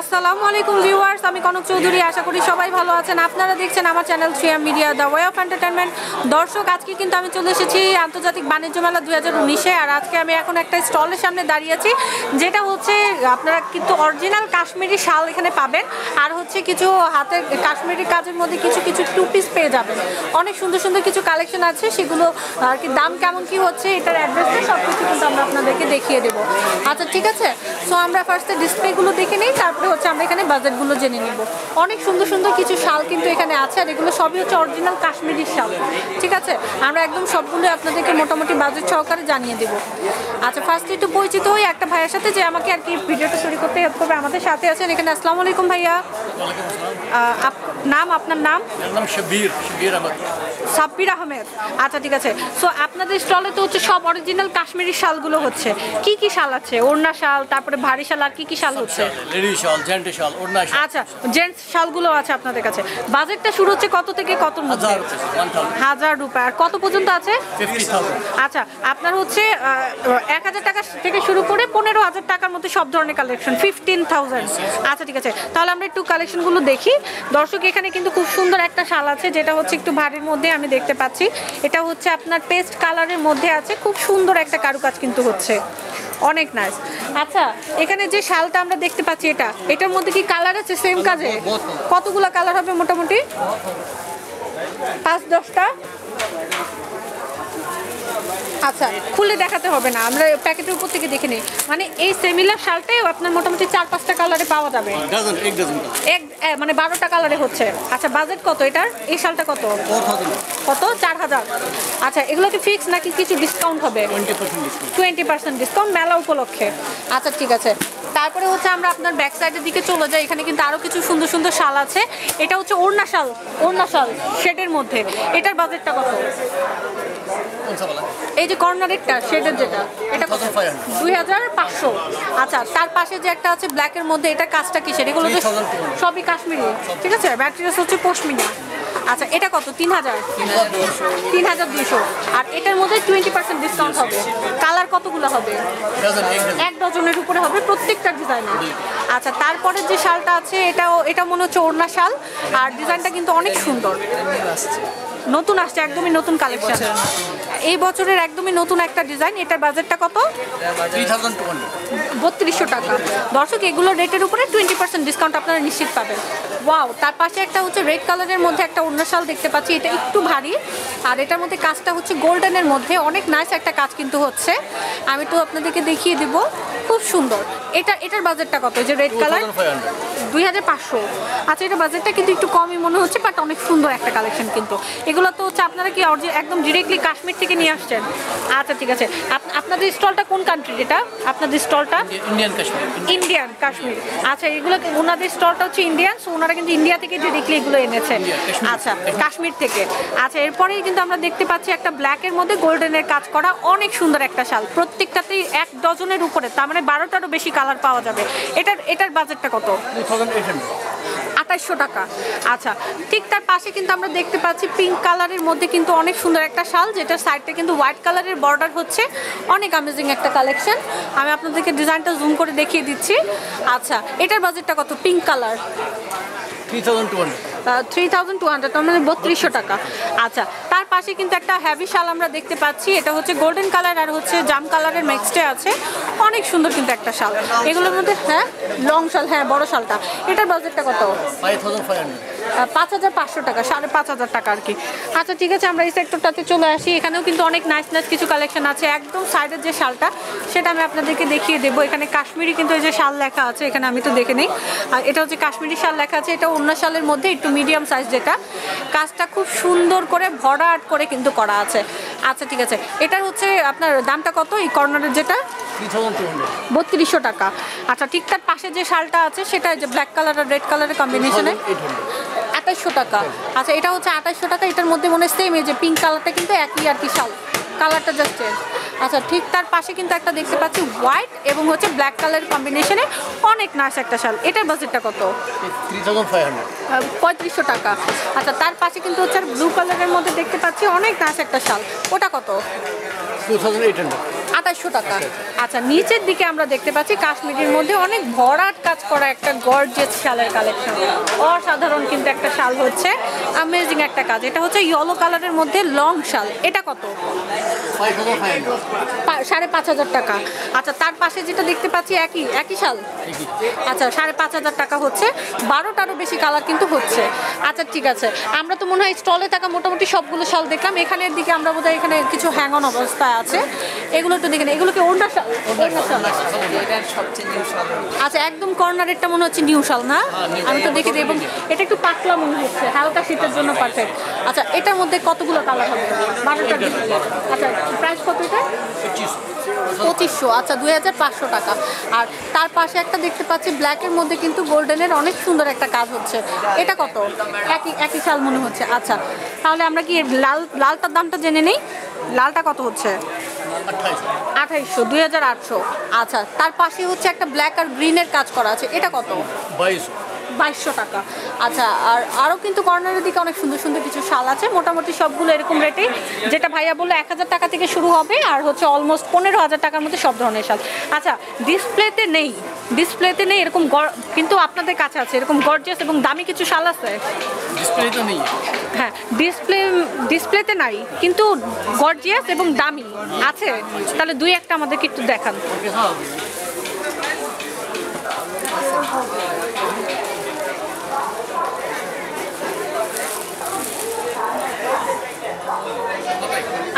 আসসালামু আলাইকুম ভিউয়ার্স, আমি কনক চৌধুরী। আশা করি সবাই ভালো আছেন। আপনারা দেখছেন আমার channel three M media, the way of entertainment দর্শক, আজকে কিন্তু আমি চলে এসেছি আন্তর্জাতিক বাণিজ্য মেলা দু হাজার আর আজকে আমি এখন একটা স্টলের সামনে দাঁড়িয়েছি যেটা হচ্ছে আপনারা কিন্তু অরিজিনাল কাশ্মীরি শাল এখানে পাবেন, আর হচ্ছে কিছু হাতের কাশ্মীরি কাজের মধ্যে কিছু কিছু টু পিস পেয়ে যাবেন। অনেক সুন্দর সুন্দর কিছু কালেকশন আছে, সেগুলো, আর কি দাম কেমন, কি হচ্ছে, এটার অ্যাড্রেসটা সব কিছু কিন্তু আমরা আপনাদেরকে দেখিয়ে দেবো। আচ্ছা ঠিক আছে? সো আমরা ফার্স্টে ডিসপ্লেগুলো দেখে নিই, তারপরে হচ্ছে আমরা এখানে বাজেটগুলো জেনে নিব। অনেক সুন্দর সুন্দর কিছু শাল কিন্তু এখানে আছে আর এগুলো সবই হচ্ছে অরিজিনাল কাশ্মীরি শাল। ঠিক আছে? আমরা একদম সবগুলো আপনাদেরকে মোটামুটি বাজেট সহকারে জানিয়ে দেব। আচ্ছা ফার্স্ট একটু পরিচিত হই একটা ভাইয়ের সাথে যে আমাকে আর কি ভিডিওটা তৈরি করতে হেল্প করবে আমাদের সাথে আছেন এখানে। আসসালামু আলাইকুম ভাইয়া। নাম আপনার নাম? সাব্বির আহমেদ। আচ্ছা ঠিক আছে। সো আপনাদের স্টলে তো হচ্ছে সব অরিজিনাল কাশ্মীরি শালগুলো হচ্ছে। কি কি শাল আছে? ওড়না শাল তারপরে ভারী শাল আর কি কি শাল হচ্ছে? আচ্ছা জেন্টস শালগুলো আছে আপনাদের কাছে। বাজেটটা শুরু হচ্ছে কত থেকে কত হাজার রুপা আর কত পর্যন্ত আছে? আচ্ছা আপনার হচ্ছে এক হাজার টাকা থেকে শুরু করে পনেরো হাজার টাকার মধ্যে সব ধরনের কালেকশন ফিফটিন থাউজেন্ড আচ্ছা ঠিক আছে। তাহলে আমরা একটু কালেকশনগুলো দেখি। দর্শক এখানে কিন্তু খুব সুন্দর একটা শাল আছে যেটা হচ্ছে একটু ভারীর মধ্যে আমি দেখতে পাচ্ছি। এটা হচ্ছে আপনার পেস্ট কালারের মধ্যে আছে খুব সুন্দর একটা কারুকাজ কিন্তু হচ্ছে। অনেক নাইস আচ্ছা এখানে যে শালটা আমরা দেখতে পাচ্ছি এটা এটার মধ্যে কি কালার আছে সেম কাজে? কতগুলো কালার হবে মোটামুটি? পাঁচ দশটা আচ্ছা খুলে দেখাতে হবে না আমরা প্যাকেটের উপর থেকে দেখে নিই। মানে এই সেমিলার শালটাই আপনার মোটামুটি চার পাঁচটা কালারে পাওয়া যাবে। এক মানে বারোটা কালারে হচ্ছে। আচ্ছা বাজেট কত এটার? এই শালটা কত? কত? চার হাজার আচ্ছা এগুলো কি ফিক্স নাকি কিছু ডিসকাউন্ট হবে? টোয়েন্টি পার্সেন্ট ডিসকাউন্ট মেলা উপলক্ষে। আচ্ছা ঠিক আছে। তারপরে হচ্ছে আমরা আপনার ব্যাক সাইডের দিকে চলে যাই। এখানে কিন্তু আরও কিছু সুন্দর সুন্দর শাল আছে। এটা হচ্ছে ওড়না শাল ওড়না শাল শেডের মধ্যে। এটার বাজেটটা কত? এই যে কর্নারেরটা শেডের যেটা এটা কত দুই হাজার পাঁচশো। আচ্ছা তার পাশে যে একটা আছে ব্ল্যাকের মধ্যে এটা কাজটা কিসের? এগুলো তো সবই কাশ্মীরি ঠিক আছে? ব্যাটারিটা হচ্ছে পশমিনা। আচ্ছা এটা কত? তিন হাজার। তিন হাজার দুইশো। আর এটার মধ্যে টোয়েন্টি পার্সেন্ট ডিসকাউন্ট হবে। কালার কতগুলো হবে? এক ডজনের উপরে হবে প্রত্যেকটা ডিজাইনের আচ্ছা তারপরে যে শালটা আছে এটাও এটা মনে হচ্ছে ওড়না শাল। আর ডিজাইনটা কিন্তু অনেক সুন্দর। নতুন আসছে একদমই নতুন কালেকশন এই বছরের একদমই নতুন একটা ডিজাইন এটার বাজেটটা কত? বত্রিশশো টাকা। দর্শক এগুলো রেটের উপরে টোয়েন্টি পার্সেন্ট ডিসকাউন্ট আপনারা নিশ্চিত পাবেন। ওয়াও তার পাশে একটা হচ্ছে রেড কালারের মধ্যে একটা অন্য শাল দেখতে পাচ্ছি এটা একটু ভারী। আর এটার মধ্যে কাজটা হচ্ছে গোল্ডেনের মধ্যে। অনেক নাইস একটা কাজ কিন্তু হচ্ছে। আমি তো আপনাদেরকে দেখিয়ে দিব। খুব সুন্দর। এটা এটার বাজেটটা কত? যে রেড কালার দুই হাজার পাঁচশো। আচ্ছা এটা বাজেটটা কিন্তু একটু কমই মনে হচ্ছে বাট অনেক সুন্দর একটা কালেকশন কিন্তু। এগুলো তো হচ্ছে আপনারা কি একদম ডিরেক্টলি কাশ্মীর থেকে নিয়ে আসছেন? আচ্ছা ঠিক আছে। আপনাদের স্টলটা কোন কান্ট্রির এটা? আপনাদের স্টলটা? ইন্ডিয়ান কাশ্মীর। ইন্ডিয়ান কাশ্মীর। আচ্ছা এগুলো ওনাদের স্টলটা হচ্ছে ইন্ডিয়ান সো ওনারা কিন্তু ইন্ডিয়া থেকে ডিরেক্টলি এগুলো এনেছেন। আচ্ছা কাশ্মীর থেকে। আচ্ছা এরপরেই কিন্তু আমরা দেখতে পাচ্ছি একটা ব্ল্যাকের মধ্যে গোল্ডেনের কাজ করা অনেক সুন্দর একটা শাল। প্রত্যেকটাতেই এক ডজনের উপরে তার মানে বারোটারও বেশি কালার পাওয়া যাবে। এটার এটার বাজেটটা কত? আড়াইশো টাকা। আচ্ছা ঠিক তার পাশে কিন্তু আমরা দেখতে পাচ্ছি পিঙ্ক কালারের মধ্যে কিন্তু অনেক সুন্দর একটা শাল যেটা সাইডটা কিন্তু হোয়াইট কালারের বর্ডার হচ্ছে। অনেক অ্যামেজিং একটা কালেকশন আমি আপনাদেরকে ডিজাইনটা জুম করে দেখিয়ে দিচ্ছি। আচ্ছা এটার বাজেটটা কত? Pink colour three thousand two hundred মানে বত্রিশশো টাকা। আচ্ছা তার পাশে কিন্তু একটা হ্যাভি শাল আমরা দেখতে পাচ্ছি। এটা হচ্ছে গোল্ডেন কালার আর হচ্ছে জাম কালারের মিক্সডে আছে। অনেক সুন্দর কিন্তু একটা শাল। এগুলোর মধ্যে হ্যাঁ? লং শাল হ্যাঁ বড় শালটা। এটার বাজেটটা কত? পাঁচ হাজার পাঁচশো টাকা। সাড়ে পাঁচ হাজার টাকা আর কি। আচ্ছা ঠিক আছে আমরা এই সেক্টরটাতে চলে আসি। এখানেও কিন্তু অনেক নাইস নাইস কিছু কালেকশন আছে। একদম সাইডের যে শালটা সেটা আমি আপনাদেরকে দেখিয়ে দেবো। এখানে কাশ্মীরি কিন্তু এই যে শাল লেখা আছে এখানে আমি তো দেখে নিই। আর এটা হচ্ছে কাশ্মীরি শাল লেখা আছে। এটা অন্য শালের মধ্যে একটু মিডিয়াম সাইজ যেটা। কাজটা খুব সুন্দর করে ভরা ভরাট করে কিন্তু করা আছে। আচ্ছা ঠিক আছে। এটার হচ্ছে আপনার দামটা কত? এই কর্নারের যেটা? বত্রিশশো টাকা। আচ্ছা ঠিক তার পাশে যে শালটা আছে, সেটা যে ব্ল্যাক কালার আর রেড কালারের কম্বিনেশনে আঠাশশো টাকা। আচ্ছা এটা হচ্ছে আঠাশশো টাকা। এটার মধ্যে মনে হয় সেম এই যে পিঙ্ক কালারটা কিন্তু একই আর কি শাল কালারটা জাস্ট চেঞ্জ আচ্ছা ঠিক তার পাশে কিন্তু একটা দেখতে পাচ্ছি হোয়াইট এবং হচ্ছে ব্ল্যাক কালার কম্বিনেশনে অনেক নাচ একটা শাল। এটার বাজেটটা কত? পঁয়ত্রিশশো টাকা। আচ্ছা তার পাশে কিন্তু হচ্ছে ব্লু কালারের মধ্যে দেখতে পাচ্ছি অনেক নাচ একটা শাল। ওটা কত? Two thousand eight hundred. আঠাশশো টাকা। আচ্ছা নিচের দিকে আমরা দেখতে পাচ্ছি কাশ্মীরের মধ্যে অনেক ভরাট কাজ করা একটা গর্জেস শালের কালেকশন অসাধারণ কিন্তু একটা শাল হচ্ছে। অ্যামেজিং একটা কাজ। এটা হচ্ছে ইয়েলো কালারের মধ্যে লং শাল। এটা কত? সাড়ে পাঁচ হাজার টাকা। আচ্ছা তার পাশে যেটা দেখতে পাচ্ছি একই একই শাল? আচ্ছা সাড়ে পাঁচ হাজার টাকা হচ্ছে। বারোটারও বেশি কালার কিন্তু হচ্ছে। আচ্ছা ঠিক আছে। আমরা তো মনে হয় স্টলে থাকা মোটামুটি সবগুলো শাল দেখলাম। এখানের দিকে আমরা বোধহয় এখানে কিছু হ্যাং অন অবস্থায় আছে। এগুলো একটু দেখে। এগুলো কি ওন্ডা শাল ওন্ডা শাল আচ্ছা একদম কর্নারেরটা মনে হচ্ছে নিউ শাল না? আমি তো দেখে দিই এবং এটা একটু পাতলা মনে হচ্ছে হালকা শীতের জন্য পারফেক্ট আচ্ছা এটার মধ্যে কতগুলো কালার হবে? বারোটা আচ্ছা প্রাইস কত এটা? পঁচিশশো। আচ্ছা দুই হাজার পাঁচশো টাকা। আর তার পাশে একটা দেখতে পাচ্ছি ব্ল্যাকের মধ্যে কিন্তু গোল্ডেনের অনেক সুন্দর একটা কাজ হচ্ছে। এটা কত? একই একই শাল মনে হচ্ছে। আচ্ছা তাহলে আমরা কি লাল লালটার দামটা জেনে নিই? লালটা কত হচ্ছে? আঠাইশ দুই হাজার আটশো। আচ্ছা তার পাশে হচ্ছে একটা ব্ল্যাক আর গ্রিনের কাজ করা আছে। এটা কত? বাইশ বাইশশো টাকা। আচ্ছা আর আরও কিন্তু কর্নারের দিকে অনেক সুন্দর সুন্দর কিছু শাল আছে। মোটামুটি সবগুলো এরকম রেটে যেটা ভাইয়া বলল এক হাজার টাকা থেকে শুরু হবে আর হচ্ছে অলমোস্ট পনেরো হাজার টাকার মধ্যে সব ধরনের শাল। আচ্ছা ডিসপ্লেতে নেই। ডিসপ্লেতে নেই এরকম কিন্তু আপনাদের কাছে আছে। এরকম গর্জিয়াস এবং দামি কিছু শাল আছে? ডিসপ্লে তো নেই। হ্যাঁ ডিসপ্লে ডিসপ্লেতে নাই কিন্তু গর্জিয়াস এবং দামি আছে। তাহলে দুই একটা আমাদেরকে একটু দেখান।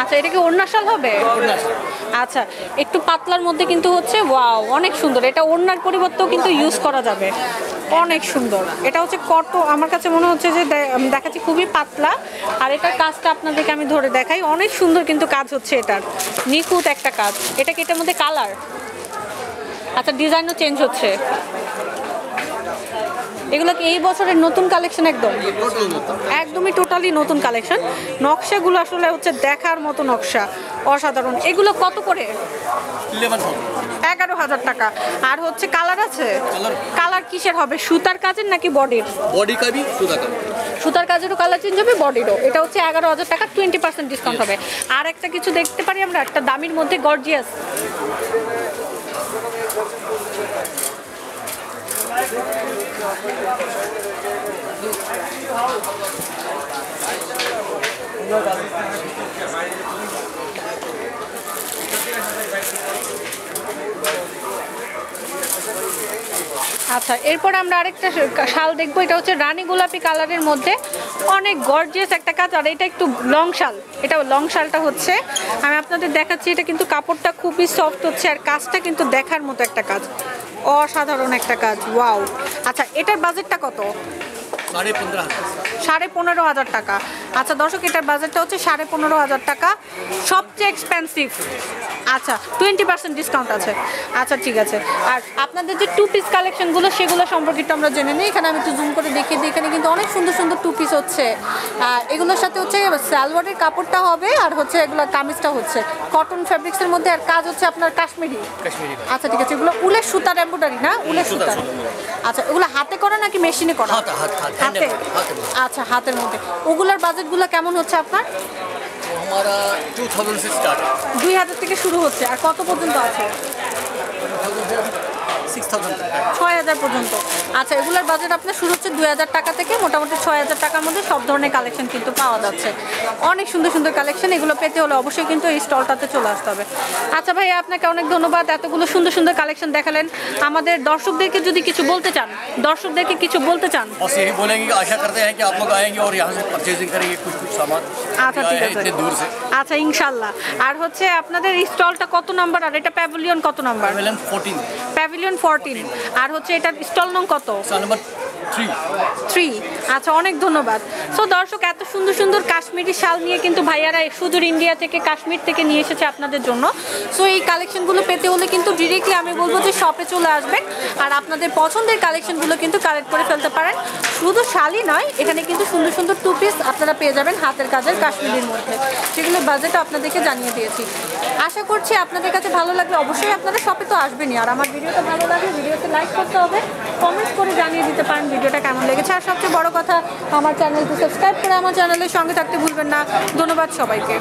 আচ্ছা এটা কি ওড়না শাল হবে আচ্ছা একটু পাতলার মধ্যে কিন্তু হচ্ছে ওয়াও অনেক সুন্দর। এটা ওড়নার পরিবর্তেও কিন্তু ইউজ করা যাবে। অনেক সুন্দর। এটা হচ্ছে কত আমার কাছে মনে হচ্ছে যে দেখাচ্ছি খুবই পাতলা। আর এটার কাজটা আপনাদেরকে আমি ধরে দেখাই। অনেক সুন্দর কিন্তু কাজ হচ্ছে এটার। নিখুঁত একটা কাজ। এটা কি এটার মধ্যে কালার? আচ্ছা ডিজাইনও চেঞ্জ হচ্ছে। এগুলো কি এই বছরের নতুন কালেকশন একদম? একদমই টোটালি নতুন কালেকশন নকশাগুলো আসলে হচ্ছে দেখার মতো নকশা। অসাধারণ। এগুলো কত করে? এগারো হাজার টাকা। আর হচ্ছে কালার আছে? কালার কিসের হবে? সুতার কাজের নাকি বডির? বডি সুতার সুতার কাজেরও কালার চেঞ্জ হবে বডিরও। এটা হচ্ছে এগারো হাজার টাকা টোয়েন্টি পার্সেন্ট ডিসকাউন্ট হবে। আর একটা কিছু দেখতে পারি আমরা একটা দামির মধ্যে গর্জিয়াস Thank you. আচ্ছা এরপর আমরা আরেকটা শাল দেখব এটা হচ্ছে রানী গোলাপি কালারের মধ্যে। অনেক গর্জিয়াস একটা কাজ আর এটা একটু লং শাল। এটা লং শালটা হচ্ছে আমি আপনাদের দেখাচ্ছি এটা কিন্তু কাপড়টা খুবই সফট হচ্ছে আর কাজটা কিন্তু দেখার মতো একটা কাজ। অসাধারণ একটা কাজ ওয়াও আচ্ছা এটার বাজেটটা কত? সাড়ে পনেরো হাজার টাকা। আচ্ছা দর্শক এটার বাজেটটা হচ্ছে সাড়ে পনেরো হাজার টাকা। সবচেয়ে এক্সপেন্সিভ আচ্ছা টোয়েন্টি পার্সেন্ট ডিসকাউন্ট আছে। আচ্ছা ঠিক আছে। আর আপনাদের যে টু পিস কালেকশনগুলো সেগুলো সম্পর্কে একটু আমরা জেনে নিই। এখানে আমি একটু জুম করে দেখিয়ে দিই। এখানে কিন্তু অনেক সুন্দর সুন্দর টু পিস হচ্ছে। এগুলোর সাথে হচ্ছে সালোয়ারের কাপড়টা হবে আর হচ্ছে এগুলো কামিজটা হচ্ছে। কটন ফ্যাব্রিক্সের মধ্যে আর কাজ হচ্ছে আপনার কাশ্মীরি। আচ্ছা ঠিক আছে। এগুলো উলের সুতার এম্বোডারি না? উলের সুতার আচ্ছা এগুলো হাতে করা নাকি মেশিনে করা? হাতে আচ্ছা হাতের মধ্যে। ওগুলোর বাজার বাজেটগুলো কেমন হচ্ছে আপনার? আমরা টু থাউজেন্ড দুই হাজার থেকে শুরু হচ্ছে আর কত পর্যন্ত আছে? सिक्स थाउजेंड ছয় হাজার পর্যন্ত আচ্ছা এগুলোর বাজেট আপনার শুরু হচ্ছে দুই হাজার টাকা থেকে মোটামুটি ছয় হাজার টাকার মধ্যে সব ধরনের কালেকশন কিন্তু পাওয়া যাচ্ছে অনেক সুন্দর সুন্দর কালেকশন এগুলো পেতে হলে অবশ্যই কিন্তু এই স্টলটাতে চলে আসতে হবে আচ্ছা ভাই আপনাকে অনেক ধন্যবাদ এতগুলো সুন্দর সুন্দর কালেকশন দেখালেন আমাদের দর্শকদেরকে যদি কিছু বলতে চান দর্শকদেরকে কিছু বলতে চান बस यही बोलेंगे कि आशा करते हैं कि आप लोग आएंगे और यहाँ से परचेजिंग करेंगे कुछ कुछ सामान আচ্ছা ঠিক आए हैं আছে इतने दूर से আচ্ছা ইনশাল্লাহ আর হচ্ছে আপনাদের এই স্টলটা কত নাম্বার আর এটা প্যাভিলিয়ন কত number M fourteen pavilion fourteen আর হচ্ছে এটার স্টল নং কত? থ্রি আচ্ছা অনেক ধন্যবাদ। সো দর্শক, এত সুন্দর সুন্দর কাশ্মীরি শাল নিয়ে কিন্তু ভাইয়ারা সুদূর ইন্ডিয়া থেকে, কাশ্মীর থেকে নিয়ে এসেছে আপনাদের জন্য। সো এই কালেকশনগুলো পেতে হলে কিন্তু ডিরেক্টলি আমি বলব যে শপে চলে আসবেন। আর আপনাদের পছন্দের কালেকশনগুলো কিন্তু কালেক্ট করে ফেলতে পারেন। শুধু শালই নয়, এখানে কিন্তু সুন্দর সুন্দর টু পিস আপনারা পেয়ে যাবেন হাতের কাজের কাশ্মীরির মধ্যে। সেগুলোর বাজেটও আপনাদেরকে জানিয়ে দিয়েছি। আশা করছি আপনাদের কাছে ভালো লাগলে অবশ্যই আপনারা শপে তো আসবেনই। আর আমার ভিডিওটা ভালো লাগলে, ভিডিওতে লাইক করতে হবে কমেন্ট করে জানিয়ে দিতে পারেন। ভিডিওটা কেমন লেগেছে? আর সবচেয়ে বড় কথা, আমার চ্যানেলটি সাবস্ক্রাইব করে আমার চ্যানেলের সঙ্গে থাকতে ভুলবেন না। ধন্যবাদ সবাইকে।